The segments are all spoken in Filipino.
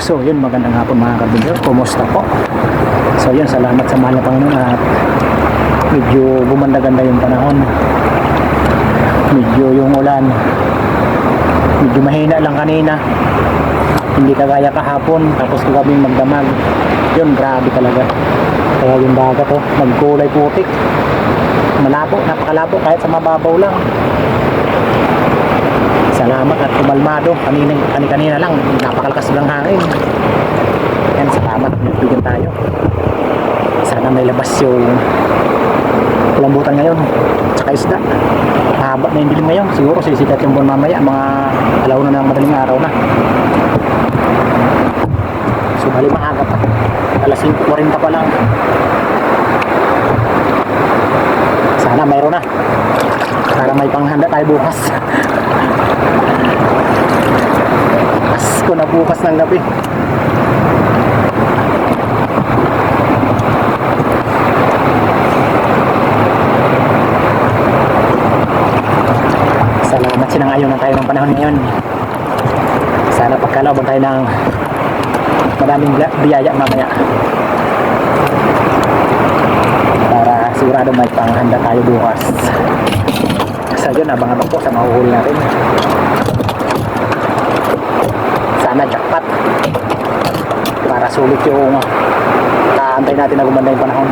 So yun, magandang hapon mga kabidyo. Kumusta po? So yun, salamat sa mahal na Panginoon at medyo gumanda-ganda yung panahon. Medyo yung ulan. Medyo mahina lang kanina. Hindi kagaya kahapon. Tapos kagabing magdamag. Yun, grabe talaga. Kaya yung dagat oh, nagkulay putik. Malabo, napakalabo kahit sa mababaw lang. Kumalmado. Kanina, kanina lang, napakalkas lang hangin. Yan, salamat. Nagbigyan tayo. Sana may labas yung lambutan ngayon. Tsaka isda. Mahaba na yung dilim ngayon. Siguro sisikat yung buwan mamaya. Mga alaw na ng madaling araw na. So, bali maaga pa. Alas 5.40 pa lang. Sana mayroon na. Para may panghanda tayo bukas. Pasko na bukas ng gabi. Salamat sinangayon ng tayo ng panahon ngayon. Sana pagkalooban tayo ng maraming biyaya mamaya. Para sigurado may panghanda tayo bukas. Sa yun, abang-abang po sa mahuhuli natin. Sana jackpot. Para sulit yung kaantay natin na gumanda yung panahon.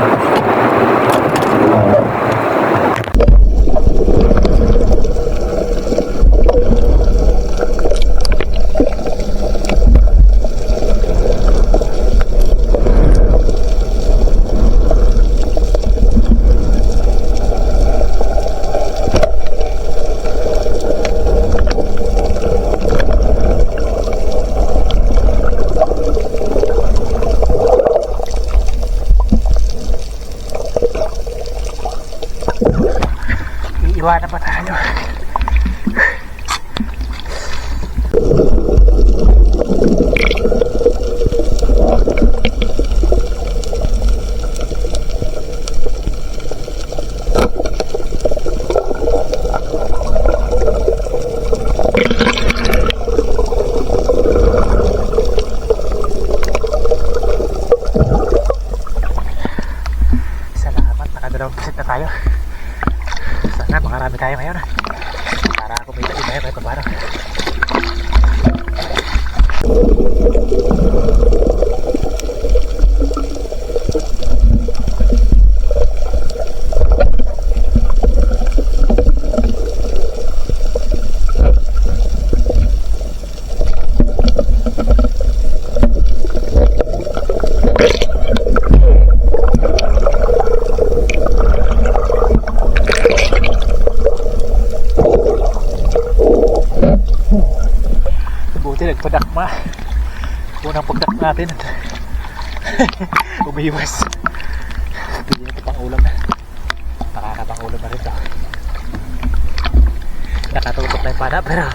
ด้วยนะประธาน Tayo ngayon. Para kumita din tayo kahit paano. Buti nagpadakma. Natin. Umiwas. Hindi na ito pang ulam na. Nakakapang ulam na rin to. Nakatutok na yung pana pero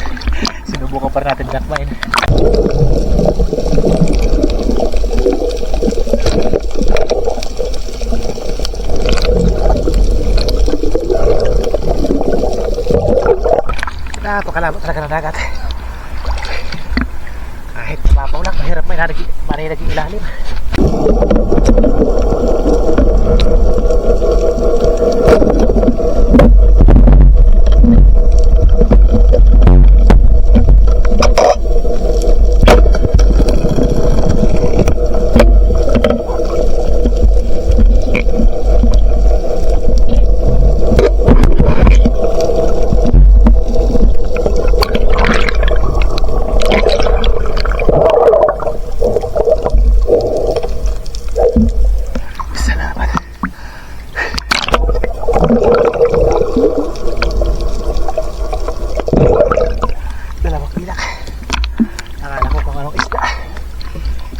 sinubukan pa natin dakmain. Napakalabo talaga ng dagat. Kahit mababaw lang, mahirap may nalagi, may naging ilalim. Salamat. Dalawang pilak. Nakala ko kung anong isda.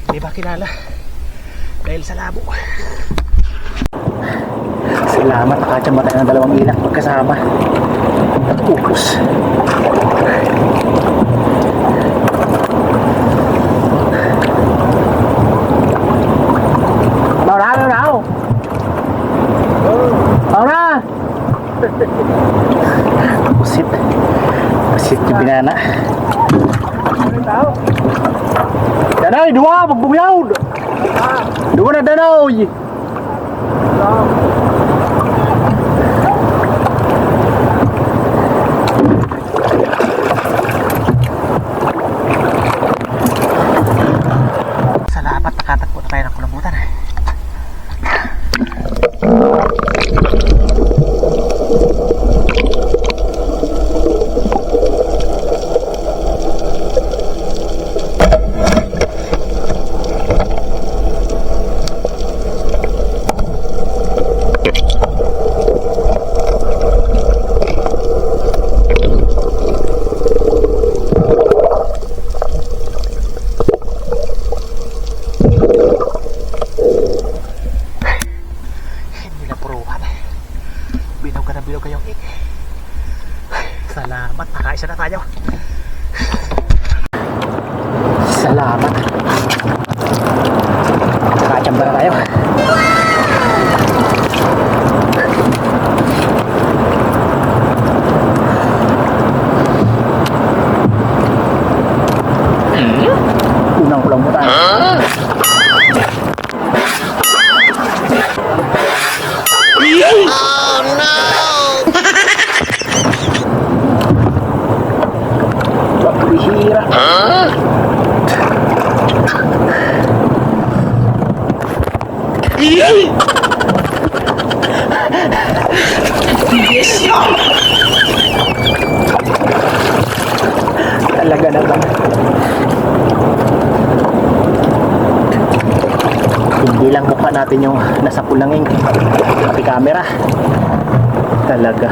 Hindi ba kilala? Dahil sa labo. Salamat, nakachamba tayo ng dalawang ilak magkasama. At upos. Pusit. Pusit yung binana. Danoy, dua, magbungyaw! Dua na, Danoy! Salamat, nakatagpo na tayo ng kulambutan. Hindi na puruhan. Bilaw ka na bilaw kayong ik. Salamat, nakaisa na tayo. Salamat. Nakachamba na tayo. Unang kulang mo tayo. Wag bihira. Talaga naman. Hindi lang mukha natin yung nasa pulangin. Pati camera. Talaga.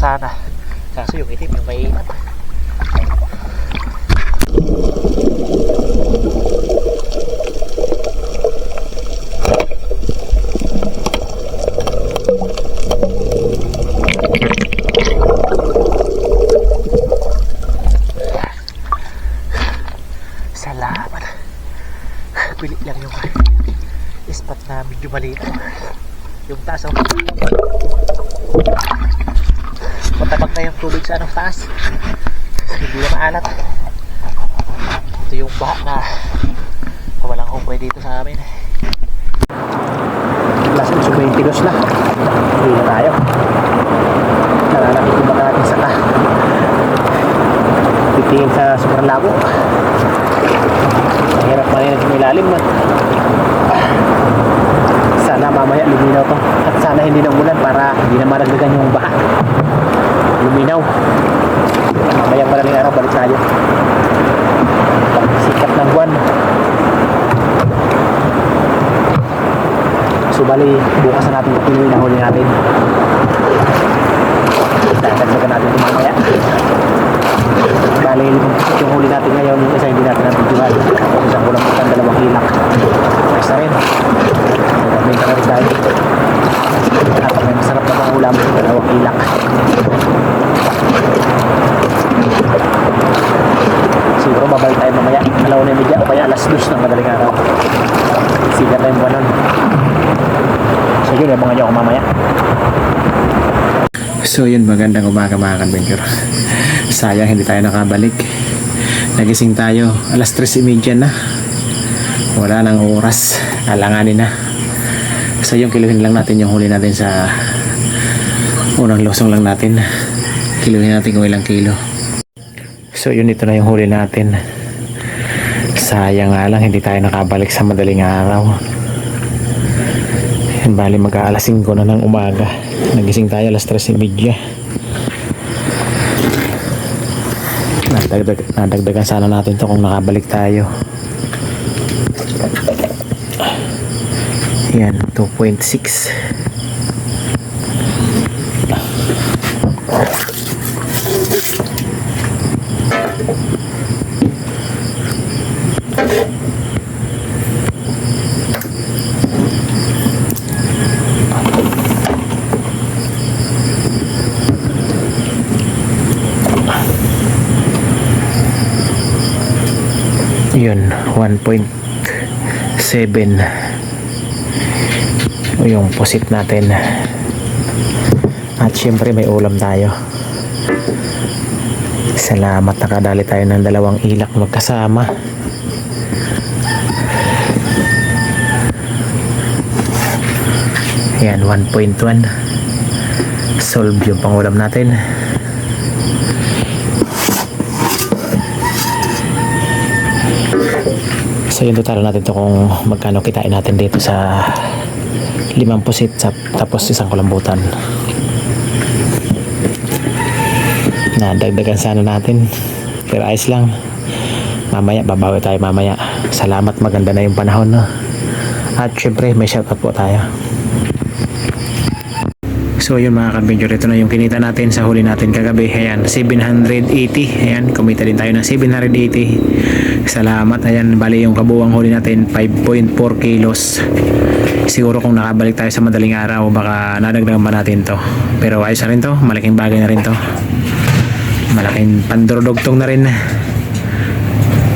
Xa yung baha na walang humpay dito sa amin. Last 22 na. Hindi na tayo. Nalalapit yung baka natin sa ka. Titingin sa sobrang labo. Mahirap marinig yung ilalim man. Sana mamaya luminaw to. At sana hindi na umulan para hindi na maragdagan yung baha. Luminaw. Mamaya pala ng araw balik tayo. Sikat ng buwan. So bali, bukas na natin pinuwi na huli natin. Dadagdagan natin ito mamaya. Bali, yung huli natin ngayon, yung isa hindi natin natin juhal. Tapos isang kulang putan, dalawang hilak. Na rin. Na rin tayo. At may masarap na pang ulam, dalawang hilak. Siguro babalik tayo mamaya. Alaw na yung media o kaya alas dos ng madaling araw. Sigat na yung buwan. So yun, abangan nyo ako mamaya. So yun, magandang umaga mga kanbengker. Sayang hindi tayo nakabalik. Nagising tayo, alas 3.30 na. Wala nang oras, alanganin na. So yung kiluhin lang natin yung huli natin sa unang losong lang natin. Kiluhin natin kung ilang kilo. So yun, ito na yung huli natin. Sayang nga lang, hindi tayo nakabalik sa madaling araw. Bali mag-aalas 5 na ng umaga. Nagising tayo alas 3.30. Nadagdag, nadagdagan sana natin to kung nakabalik tayo. Yan, 2.6. Yun, 1.7 yung posit natin. At syempre may ulam tayo. Salamat nakadali tayo ng dalawang ilak magkasama. Yan 1.1 solve yung pangulam natin so yun total natin to kung magkano kitain natin dito sa limang pusit tapos isang kulambutan. Na dagdagan sana natin pero ayos lang. Mamaya babawi tayo mamaya. Salamat maganda na yung panahon no? at syempre may shoutout po tayo So yun mga ka-adventure, ito na yung kinita natin sa huli natin kagabi. Ayan, 780. Ayan, kumita din tayo ng 780. Salamat. Ayan, bali yung kabuwang huli natin, 5.4 kilos. Siguro kung nakabalik tayo sa madaling araw, baka nadagdagan pa natin to. Pero ayos na rin to, malaking bagay na rin to. Malaking pandurdugtong na rin.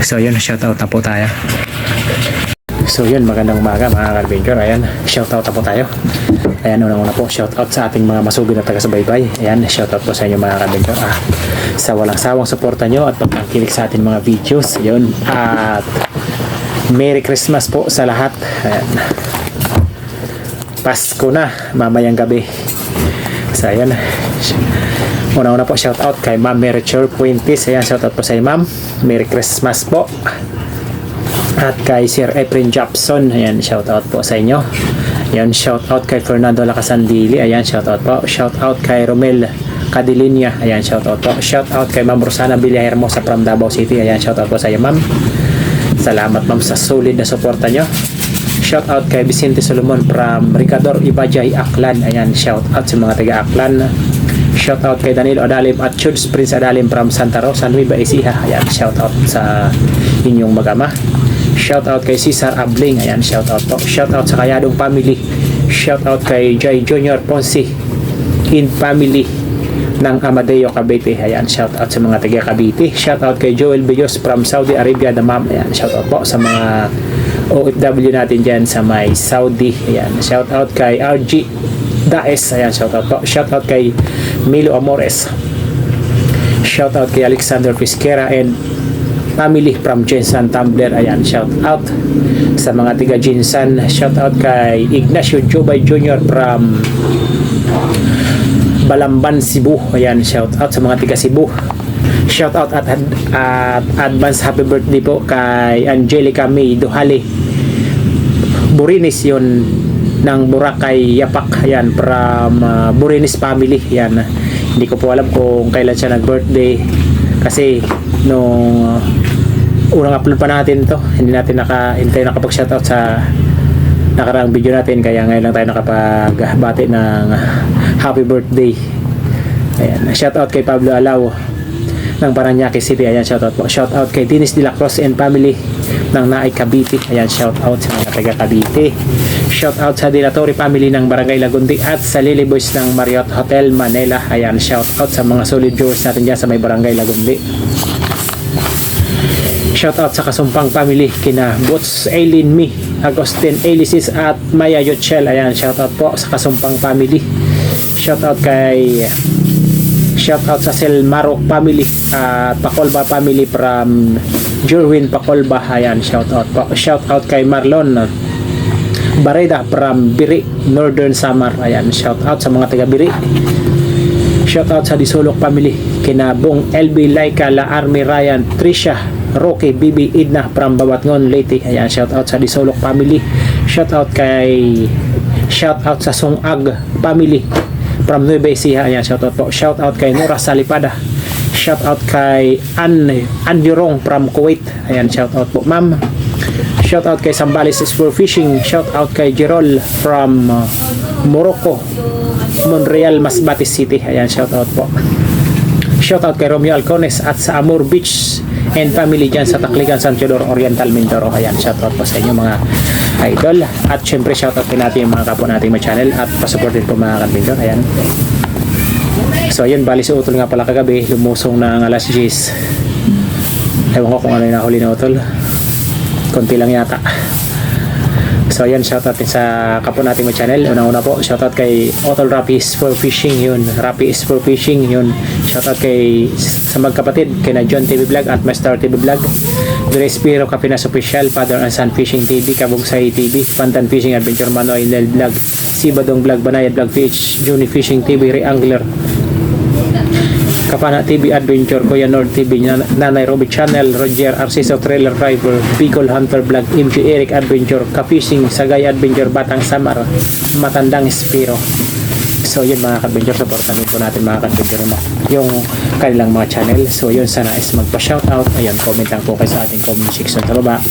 So yun, shoutout na po tayo. So yun, magandang umaga mga ka-adventure. Ayan, shoutout na po tayo. Ayan, unang-una po, shoutout sa ating mga masugid na taga-subaybay. Ayan, shoutout po sa inyo mga ka-adventure. Ah, sa walang sawang suporta nyo at pagkakilig sa ating mga videos. Yun, at Merry Christmas po sa lahat. Ayan. Pasko na, mamayang gabi. So, ayan. Una-una po, shoutout kay Ma'am Meriture Puentes. Ayan, shoutout po sa inyo, Ma'am. Merry Christmas po. At kay Sir Efren Japson, ayan, shout out po sa inyo. Ayan, shout out kay Fernando Lacasandili, ayan, shout out po. Shout out kay Romel Cadilinia, ayan, shout out po. Shout out kay Ma'am Rosana Villahermosa from Davao City, ayan, shout out po sa iyo, Ma'am. Salamat, Ma'am, sa solid na suporta nyo. Shout out kay Vicente Solomon from Ricador Ibajay, Aklan, ayan, shout out sa mga taga Aklan. Shout out kay Danilo Adalim at Chuds Prince Adalim from Santa Rosa, Nueva Ecija. Ayan, shout out sa inyong mag-ama. Shout out kay Cesar Abling. Ayan, shout out po. Shout out sa Kayadong family. Shout out kay Jay Junior Ponce in family ng Amadeo Cavite. Ayan, shout out sa mga taga Cavite. Shout out kay Joel Bellos from Saudi Arabia, Damam. Ayan, shout out po sa mga OFW natin dyan sa may Saudi. Ayan, shout out kay RG Daes. Ayan, shout out po. Shout out kay Milo Amores. Shout out kay Alexander Fisquera and family from Jinsan Tumblr. Ayan, shout out sa mga tiga Jinsan. Shout out kay Ignacio Jobay Jr. from Balamban, Cebu. Ayan, shout out sa mga tiga Cebu. Shout out at, at advance happy birthday po kay Angelica May Duhali. Burinis yon ng Boracay Yapak. Ayan, from uh, Burinis family. Ayan, hindi ko po alam kung kailan siya nag-birthday kasi nung uh, unang upload pa natin to. Hindi natin naka hindi tayo nakapag shoutout sa nakaraang video natin. Kaya ngayon lang tayo nakapagbati ng happy birthday. Ayan. Shoutout kay Pablo Alao ng Paranaque City. Ayan shoutout po. Shoutout kay Dennis De La Cruz and family ng Naay Cavite. Ayan shoutout sa mga taga Cavite. Shoutout sa Dilatori family ng Barangay Lagundi at sa Lily Boys ng Marriott Hotel Manila. Ayan shoutout sa mga solid viewers natin dyan sa may Barangay Lagundi Shoutout sa Kasumpang family kina Boots, Aileen, Me, Agustin, Elisis at Maya Yochel. Ayan, shoutout po sa Kasumpang family. Shoutout kay Shoutout sa Selmarok family at Pakolba family from Jerwin Pakolba. Ayan, shoutout po. Shoutout kay Marlon Bareda from Biri, Northern Samar. Ayan, shoutout sa mga taga Biri. Shoutout sa Disulok family kina Bong LB Laika, La Army Ryan, Trisha, Rocky, Bibi, Idna from Bawatngon, Leyte. Ayan, shoutout sa Disolok family. Shoutout kay shoutout sa Sungag family from Nueva Ecija. Ayan, shoutout po. Shoutout kay Nora Salipada. Shoutout kay An Anvirong from Kuwait. Ayan, shoutout po, ma'am. Shout out kay Sambales Sport Fishing. Shout out kay Jerol from uh, Morocco. Montreal, Masbate City. Ayan, shout out po. Shout out kay Romeo Alcones at sa Amur Beach and family dyan sa Takligan, San Teodoro, Oriental, Mindoro. Ayan, shout out po sa inyo mga idol. At syempre, shout out din natin yung mga kapwa nating mga channel at pasupport din po mga kanbindor. Ayan. So, ayun, bali si Utol nga pala kagabi, lumusong na ang alas 10. Ewan ko kung ano yung nahuli na Utol. Konti lang yata. So, ayan, shoutout din sa kapwa nating mga channel. Una-una po, shoutout kay Otol Rapi for fishing yun. Rapi for fishing yun. Shoutout kay sa magkapatid, kay na John TV Vlog at Master TV Vlog. Grace Piro, Kapinas Official, Father and Son Fishing TV, Kabugsay TV, Pantan Fishing Adventure Manoy, Nel Vlog, Sibadong Vlog, Banayad Vlog Fish, Juni Fishing TV, Reangler, Kapana TV Adventure, Kuya Nord TV, Nan- Nanay Robby Channel, Roger Arciso Trailer Driver, Bicol Hunter Vlog, MG Eric Adventure, Ka-Fishing, Sagay Adventure, Batang Samar, Matandang Spiro. So yun mga ka-adventure, supportan din po natin mga ka-adventure mo yung kanilang mga channel. So yun, sana is magpa-shoutout. Ayun, comment lang po kayo sa ating comment section sa baba.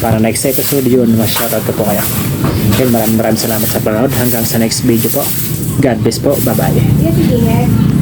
Para next episode yun, mas-shoutout ko po kayo. Yun, maraming maraming salamat sa panonood. Hanggang sa next video po. God bless po. Bye-bye.